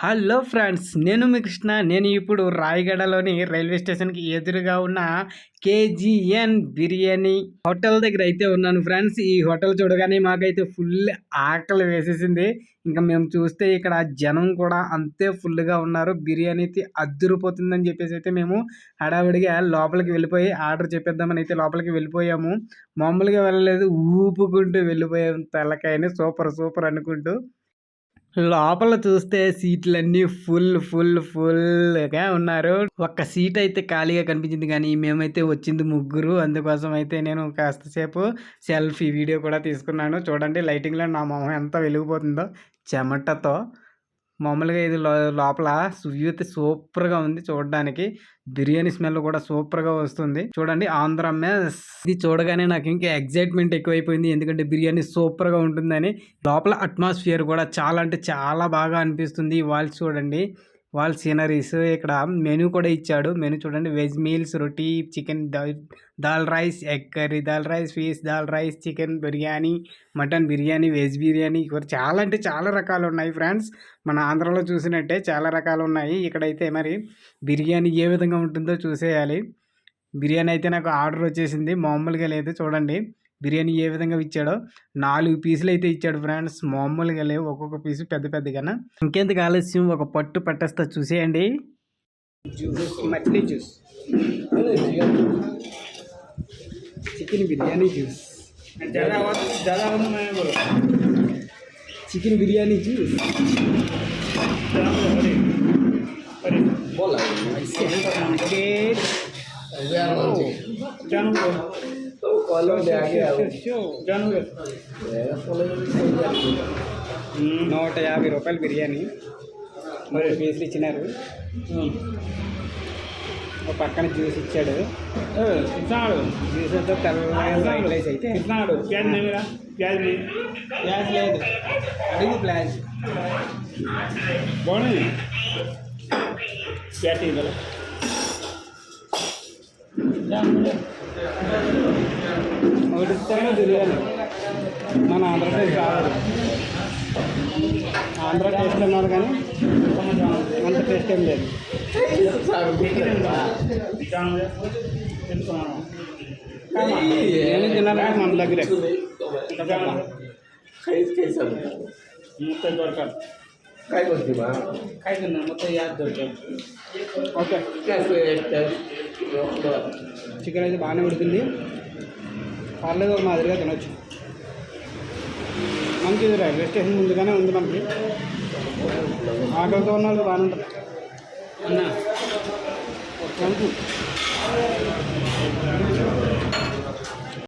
Hello friends నేను మీ కృష్ణ. నేను ఇప్పుడు రాయగడలోని రైల్వే స్టేషన్కి ఎదురుగా ఉన్న కేజీఎన్ బిర్యానీ హోటల్ దగ్గర అయితే ఉన్నాను ఫ్రెండ్స్. ఈ హోటల్ చూడగానే మాకైతే ఫుల్ ఆకలి వేసేసింది. ఇంకా మేము చూస్తే ఇక్కడ జనం కూడా అంతే ఫుల్గా ఉన్నారు. బిర్యానీ అయితే అద్దురిపోతుందని చెప్పేసి అయితే మేము హడావిడిగా లోపలికి వెళ్ళిపోయి ఆర్డర్ చెప్పేద్దామని అయితే లోపలికి వెళ్ళిపోయాము. మామూలుగా వెళ్ళలేదు ఊపుకుంటూ వెళ్ళిపోయాము. తలకాయని సూపర్ సూపర్ అనుకుంటూ. లోపల చూస్తే సీట్లన్నీ ఫుల్ ఫుల్ ఫుల్గా ఉన్నారు. ఒక్క సీట్ అయితే ఖాళీగా కనిపించింది కానీ మేమైతే వచ్చింది ముగ్గురు. అందుకోసం అయితే నేను కాస్త సేపు సెల్ఫీ వీడియో కూడా తీసుకున్నాను. చూడండి లైటింగ్లో నా మొహం ఎంత వెలిగిపోతుందో చెమటతో. మామూలుగా ఇది లోపల వ్యూ అయితే సూపర్గా ఉంది చూడడానికి. బిర్యానీ స్మెల్ కూడా సూపర్గా వస్తుంది. చూడండి ఆంధ్ర మెస్. ఇది చూడగానే నాకు ఇంకా ఎగ్జైట్మెంట్ ఎక్కువైపోయింది. ఎందుకంటే బిర్యానీ సూపర్గా ఉంటుందని. లోపల అట్మాస్ఫియర్ కూడా చాలా అంటే చాలా బాగా అనిపిస్తుంది. వాళ్ళు చూడండి. వాళ్ళ సీనరీస్. ఇక్కడ మెనూ కూడా ఇచ్చాడు. మెనూ చూడండి. Veg meals roti chicken dal rice egg curry dal rice fish dal rice chicken biryani mutton biryani veg biryani. ఇక్కడ చాలా అంటే చాలా రకాలు ఉన్నాయి ఫ్రెండ్స్. మన ఆంధ్రాలో చూసినట్టే చాలా రకాలు ఉన్నాయి. ఇక్కడైతే మరి బిర్యానీ ఏ విధంగా ఉంటుందో చూసేయాలి. బిర్యానీ అయితే నాకు ఆర్డర్ వచ్చేసింది. మామూలుగా లేదు. చూడండి. బిర్యానీ ఏ విధంగా ఇచ్చాడో నాలుగు పీసులు అయితే ఇచ్చాడు ఫ్రెండ్స్. మామూలుగా లేవు. ఒక్కొక్క పీసు పెద్ద పెద్దగానా? ఇంకెందుకు ఆలస్యం? ఒక పట్టు పట్టేస్తా చూసేయండి. Juice chicken biryani juice. Chicken biryani juice. నూట యాభై రూపాయలు బిర్యానీ మూడు పీసులు ఇచ్చినారు ఒక పక్కన జ్యూస్ ఇచ్చాడు జ్యూస్ అంతా తెల్లగా రైస్ అయితే ప్యాజ్ లేదు అడిగి ప్లాజ్ ఒకటి ఇస్తాను బిర్యానీ మన ఆంధ్రప్రదేశ్ కావాలి ఆంధ్ర టేస్ట్ అన్నారు కానీ అంత టేస్ట్ ఏం లేదు నేను తినాలంటే మన దగ్గరే ముప్పై దొరకాలి काय बोलते बा काय करणार మొత్తం యాద్ దొరకాలి ఓకే काय చికెన్ అయితే బాగానే ఉడికింది. పర్లేదు ఒక మాదిరిగా తినొచ్చు. మంచిది రైల్వే స్టేషన్ ముందుగానే ఉంది మనకి. ఆటోతో ఉన్న వాళ్ళు బాగానే ఉంటుంది థ్యాంక్ యూ